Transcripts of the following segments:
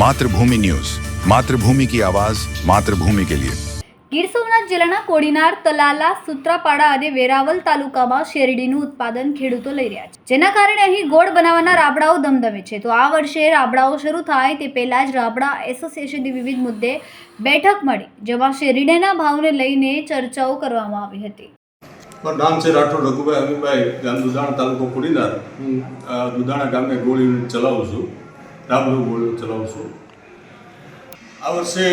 Mathrubhumi news. Mathrubhumi કી આવાજ માતૃભૂમિ કે લિયે. ગીર સોમનાથ જિલ્લાના કોડીનાર તલાલા સુત્રાપાડા અને વેરાવલ તાલુકામાં શેરડીનું ઉત્પાદન ખેડૂતો લઈ રહ્યા છે. જેના કારણે અહીં ગોળ બનાવવાના રાબડાઓ ધમધમે છે. તો આ વર્ષે રાબડાઓ શરૂ થાય તે પહેલાં જ રાબડા એસોસિએશનની વિવિધ મુદ્દે બેઠક મળી જેમાં શેરડીના ભાવને લઈને ચર્ચાઓ કરવામાં આવી હતી. મારું નામ છે રાઠોડ રઘુભાઈ અમીભાઈ ગામ દુધાણા તાલુકો કોડીનાર. હું દુધાણા ગામે ગોળ યુનિટ ચલાવું છું. રાબડું ગોળ ચલાવું આ વર્ષે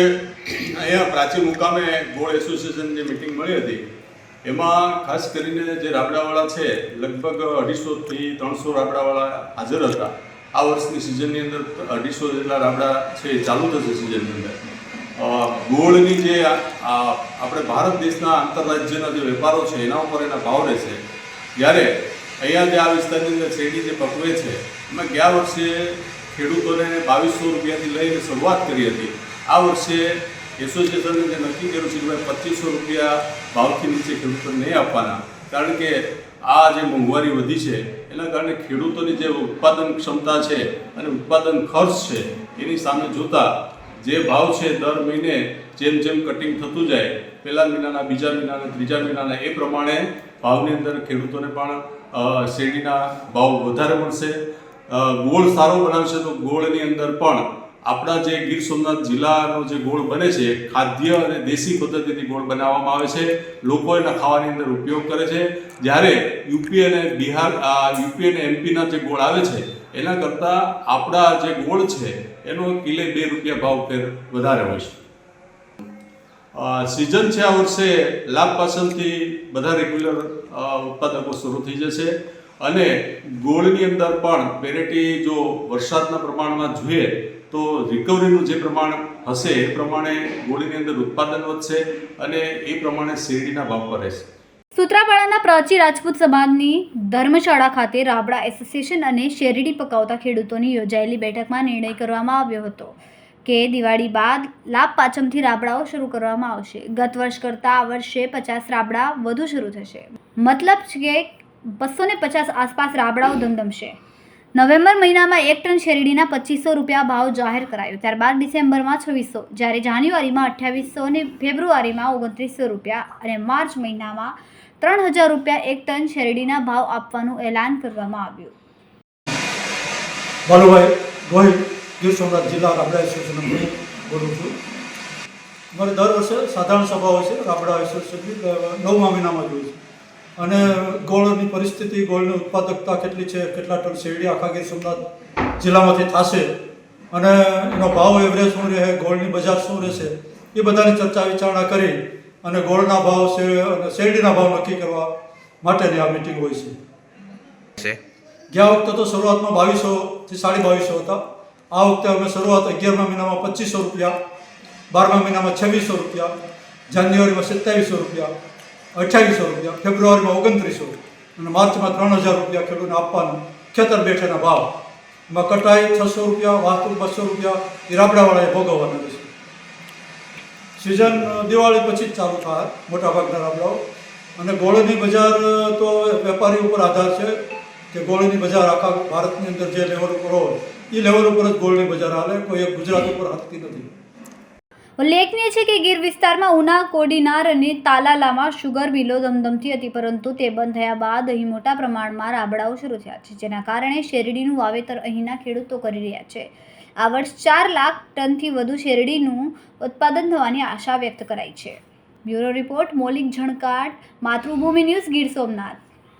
અહીંયા પ્રાચીન મુકામે ગોળ એસોસિએશનની મિટિંગ મળી હતી. એમાં ખાસ કરીને જે રાબડાવાળા છે, લગભગ અઢીસોથી ત્રણસો રાબડાવાળા હાજર હતા. આ વર્ષની સિઝનની અંદર અઢીસો જેટલા રાબડા છે ચાલુ થશે સિઝનની અંદર. ગોળની જે આપણે ભારત દેશના આંતરરાજ્યના જે વેપારો છે, એના ઉપર એના ભાવ રહેશે. જ્યારે અહીંયા જે આ વિસ્તારની અંદર શેરડી જે પકવે છે, એમાં ગયા વર્ષે ખેડૂતોને બાવીસો રૂપિયાથી લઈને શરૂઆત કરી હતી. આ વર્ષે એસોસિએશને જે નક્કી કર્યું છે કે ભાઈ પચીસો રૂપિયા ભાવથી નીચે ખેડૂતોને નહીં આપવાના, કારણ કે આ જે મોંઘવારી વધી છે, એના કારણે ખેડૂતોની જે ઉત્પાદન ક્ષમતા છે અને ઉત્પાદન ખર્ચ છે, એની સામે જોતા જે ભાવ છે દર મહિને જેમ જેમ કટિંગ થતું જાય, પહેલા મહિનાના, બીજા મહિનાના, ત્રીજા મહિનાના, એ પ્રમાણે ભાવની અંદર ખેડૂતોને પણ શેરડીના ભાવ વધારે મળશે. ગોળ સારો બનાવશે તો ગોળની અંદર પણ આપણા જે ગીર સોમનાથ જિલ્લાનો જે ગોળ બને છે, ખાદ્ય અને દેશી પદ્ધતિથી ગોળ બનાવવામાં આવે છે, લોકો એના ખાવાની અંદર ઉપયોગ કરે છે. જ્યારે યુપી અને બિહાર યુપી અને એમપીના જે ગોળ આવે છે, એના કરતાં આપણા જે ગોળ છે, એનો કિલે બે રૂપિયા ભાવ ફેર વધારે હોય છે. સિઝન છે આ વર્ષે લાભ પાસલથી બધા રેગ્યુલર ઉત્પાદકો શરૂ થઈ જશે. અને ગોળની અંદર પણ પેરેટી જો વરસાદના પ્રમાણમાં જોઈએ તો રિકવરીનું જે પ્રમાણ હશે, એ પ્રમાણે ગોળીની અંદર ઉત્પાદન વધશે અને એ પ્રમાણે શેરડીના ભાવ પર રહેશે. સૂત્રાપાડાના પ્રાચી રાજપૂત સમાજની ધર્મશાળા ખાતે રાબડા એસોસિએશન અને શેરડી પકાવતા ખેડૂતોની યોજાયેલી બેઠકમાં નિર્ણય કરવામાં આવ્યો હતો કે દિવાળી બાદ લાભ પાચમથી રાબડાઓ શરૂ કરવામાં આવશે. ગત વર્ષ કરતાં આ વર્ષે પચાસ રાબડા વધુ શરૂ થશે. મતલબ કે બસો ને પચાસ આસપાસ રાબડાઓ ધમધમશે. નવેમ્બર મહિનામાં એક ટન શેરડીના પચીસો રૂપિયા ભાવ જાહેર કરાયો. ત્યારબાદ ડિસેમ્બરમાં છવ્વીસો. જ્યારે જાન્યુઆરીમાં અઠ્યાવીસો અને ફેબ્રુઆરીમાં ઓગણત્રીસો રૂપિયા અને માર્ચ મહિનામાં ત્રણ હજાર રૂપિયા એક ટન શેરડીના ભાવ આપવાનું એલાન કરવામાં આવ્યું. ભાલુભાઈ ગોહિલ, ગીર સોમનાથ જિલ્લા રાબડા એસોસિએશન બોલું છું. અમારે દર વર્ષે સાધારણ સભા હોય છે, રાબડા એસોસિએશન નવમા મહિનામાં જોઈએ છે. અને ગોળની પરિસ્થિતિ ગોળની ઉત્પાદકતા કેટલી છે કેટલા ટન શેરડી આખા ગીર સોમનાથ જિલ્લામાંથી થશે અને એનો ભાવ એવરેજ શું રહે ગોળની બજાર શું રહેશે એ બધાની ચર્ચા વિચારણા કરી અને ગોળના ભાવ છે અને શેરડીના ભાવ નક્કી કરવા માટેની આ મિટિંગ હોય છે. ગયા વખતે તો શરૂઆતમાં બાવીસોથી સાડી બાવીસો હતા. આ વખતે અમે શરૂઆત અગિયારમા મહિનામાં પચીસો રૂપિયા બારમા મહિનામાં છવ્વીસો રૂપિયા જાન્યુઆરીમાં સત્યાવીસો રૂપિયા અઠ્યાવીસો રૂપિયા, ફેબ્રુઆરીમાં ઓગણત્રીસો અને માર્ચમાં ત્રણ હજાર રૂપિયા ખેડૂતને આપવાનું ખેતર બેઠેના ભાવ. એમાં કટાઈ છસો રૂપિયા વાસ્તુ બસો રૂપિયા, એ રાબડાવાળાએ ભોગવવાના રહેશે. સિઝન દિવાળી પછી જ ચાલુ થાય મોટાભાગના રાબડાઓ. અને ગોળની બજાર તો વેપારી ઉપર આધાર છે કે ગોળની બજાર આખા ભારતની અંદર જે લેવલ ઉપર હોય, એ લેવલ ઉપર જ ગોળની બજાર હાલે, કોઈ એક ગુજરાત ઉપર હાથતી નથી. ઉલ્લેખનીય છે કે ગીર વિસ્તારમાં ઉના, કોડીનાર અને તાલાલામાં શુગર મિલો ધમધમતી હતી, પરંતુ તે બંધ થયા બાદ અહીં મોટા પ્રમાણમાં રાબડાઓ શરૂ થયા છે, જેના કારણે શેરડીનું વાવેતર અહીંના ખેડૂતો કરી રહ્યા છે. આ વર્ષ ચાર લાખ ટનથી વધુ શેરડીનું ઉત્પાદન થવાની આશા વ્યક્ત કરાઈ છે. Bureau report, Maulik Jhankat Matrubhumi news, Gir Somnath.